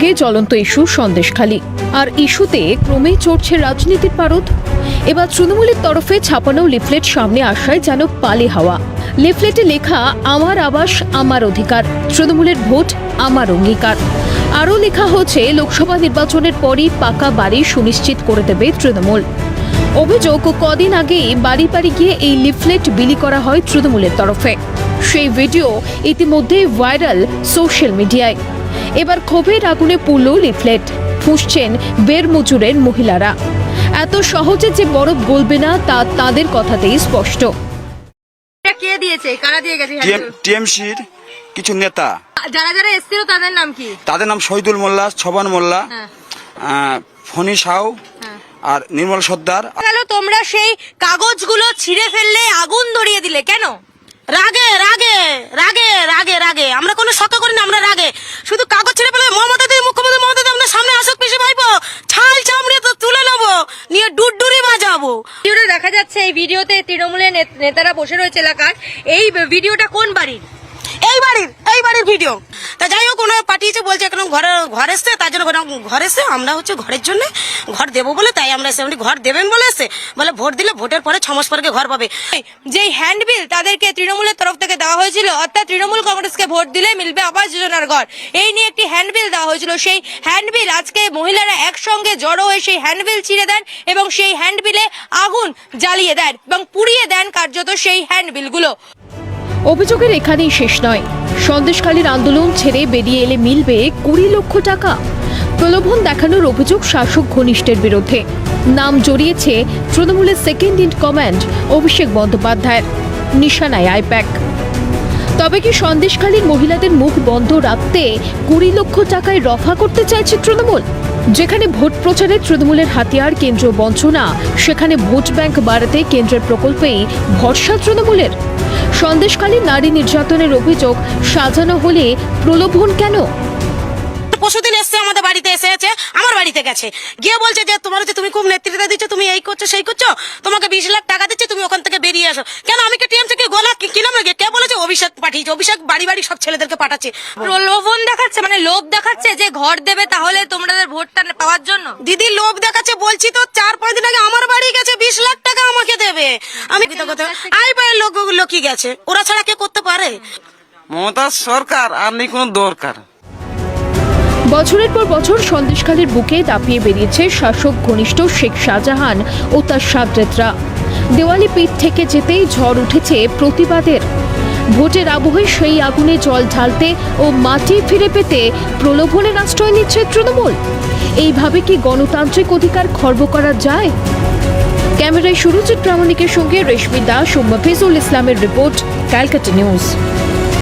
সঙ্গে জ্বলন্ত ইস্যু সন্দেশখালী। আর ইস্যুতে ক্রমেই চড়ছে রাজনীতির পারদ। এবার তৃণমূলের তরফে ছাপানো লিফলেট সামনে আসায় যেন পালে হাওয়া। লিফলেটে লেখা, আমার আবাস, আমার অধিকার। তৃণমূলের ভোট, আমার অঙ্গীকার। আরও লেখা হচ্ছে, লোকসভা নির্বাচনের পরই পাকা বাড়ি সুনিশ্চিত করে দেবে তৃণমূল। অভিযোগ, কদিন আগেই বাড়ি বাড়ি গিয়ে এই লিফলেট বিলি করা হয় তৃণমূলের তরফে। সেই ভিডিও ইতিমধ্যে ভাইরাল সোশ্যাল মিডিয়ায়। এবার ক্ষোভের আগুনে পুরল লিফলেট। ফুঁসছেন বেরমজুরের মহিলারা। এত সহজে যে বরফ গলবে না তা তাদের কথাতেই স্পষ্ট। কে দিয়েছে? কারা দিয়ে গেছে টিএমসির কিছু নেতা। যারা যারা এসেছিল তাদের নাম কি? তাদের নাম শহীদুল মোল্লা ছবান মোল্লা হ্যাঁ। আহ, ফণি সাউ আর নির্মল সর্দার। তোমরা সেই কাগজগুলো ছিঁড়ে ফেললে আগুন ধরিয়ে দিলে কেন? রাগে রাগে রাগে রাগে রাগে। আমরা কোনো শত করি না, আমরা রাগে। শুধু কাগজ ছেড়ে পেলে মমতা দিদি মুখ্যমন্ত্রী মমতা দিদি আপনার সামনে আসুক পিসি ভাইপো। ছাল চামড়িয়ে তো তুলে নেব, নিয়ে ডুডুরি বাজাবো। ভিডিওটা দেখা যাচ্ছে এই ভিডিওতে তৃণমূলের নেতারা বসে রয়েছে এলাকার এই ভিডিওটা কোন বাড়ির এই বাড়ির এই বাড়ির ভিডিও। তা যাই হোক, ওনারা পাঠিয়েছে, বলছে এখন ঘরে, ঘর এসছে, তার জন্য ঘর এসছে। আমরা হচ্ছে ঘরের জন্য ঘর দেবো বলে, তাই আমরা এসে ঘর দেবেন বলে এসে বলে, ভোট দিলে ভোটের পরে ছ মাস পরে ঘর পাবে। যেই হ্যান্ডবিল তাদেরকে তৃণমূলের তরফ থেকে দেওয়া হয়েছিল, অর্থাৎ তৃণমূল কংগ্রেসকে ভোট দিলে মিলবে আবাস যোজনার ঘর। এই নিয়ে একটি হ্যান্ডবিল দেওয়া হয়েছিল। সেই হ্যান্ডবিল আজকে মহিলারা একসঙ্গে জড়ো হয়ে সেই হ্যান্ডবিল ছিঁড়ে দেন এবং সেই হ্যান্ডবিলে আগুন জ্বালিয়ে দেন এবং পুড়িয়ে দেন কার্যত সেই হ্যান্ডবিলগুলো অভিযোগের এখানেই শেষ নয়। সন্দেশখালীর আন্দোলন ছেড়ে বেরিয়ে এলে মিলবে কুড়ি লক্ষ টাকা। প্রলোভন দেখানোর অভিযোগ শাসক ঘনিষ্ঠের বিরুদ্ধে। নাম জড়িয়েছে তৃণমূলের সেকেন্ড ইন কমান্ড অভিষেক বন্দ্যোপাধ্যায়ের। নিশানায় আইপ্যাক। তবে কি সন্দেশখালীর মহিলাদের মুখ বন্ধ রাখতে কুড়ি লক্ষ টাকায় রফা করতে চাইছে তৃণমূল? যেখানে ভোট প্রচারে তৃণমূলের হাতিয়ার কেন্দ্র বঞ্চনা, সেখানে ভোট ব্যাংক বাড়াতে কেন্দ্রের প্রকল্পেই ভরসা তৃণমূলের। সন্দেশকালে নারী নির্যাতনের অভিযোগ সাজানো হলে প্রলোভন কেন? পরশুদিন এসছে আমাদের বাড়িতে এসেছে আমার বাড়িতে গেছে। গিয়ে বলছে যে তোমার হচ্ছে তুমি খুব নেতৃত্ব দিচ্ছ তুমি এই করছ সেই করছ তোমাকে বিশ লাখ টাকা দিচ্ছে তুমি ওখান থেকে বেরিয়ে আসো। কেন আমি কি টিএম থেকে গোলা কি- কিলাম নাকি কে বলেছে অভিষেক পাঠিয়েছে অভিষেক বাড়ি বাড়ি সব ছেলেদেরকে পাঠাচ্ছে। প্রলোভন দেখাচ্ছে মানে লোভ দেখাচ্ছে যে ঘর দেবে তাহলে তোমাদের ভোটটা পাওয়ার জন্য? দিদি লোভ দেখাচ্ছে বলছি তো চার পাঁচ দিন আগে আমার বাড়ি গেছে বিশ লাখ টাকা আমাকে দেবে। আমি আই পায়ের লোকগুলো কি গেছে ওরা ছাড়া কে করতে পারে? মমতার সরকার আর নেই কোনো দরকার। বছরের পর বছর সন্দেশখালীর বুকে দাপিয়ে বেরিয়েছে শাসক ঘনিষ্ঠ শেখ শাহজাহান ও তার সাবরেতরা দেওয়ালি পিঠ থেকে যেতেই ঝড় উঠেছে প্রতিবাদের। ভোটের আবহে সেই আগুনে জল ঢালতে ও মাটি ফিরে পেতে প্রলোভনের আশ্রয় নিচ্ছে তৃণমূল। এইভাবে কি গণতান্ত্রিক অধিকার খর্ব করা যায়? ক্যামেরায় সুরজিৎ প্রামাণিকের সঙ্গে রেশমি দাস ও মফিজুল ইসলামের রিপোর্ট ক্যালকাটা নিউজ।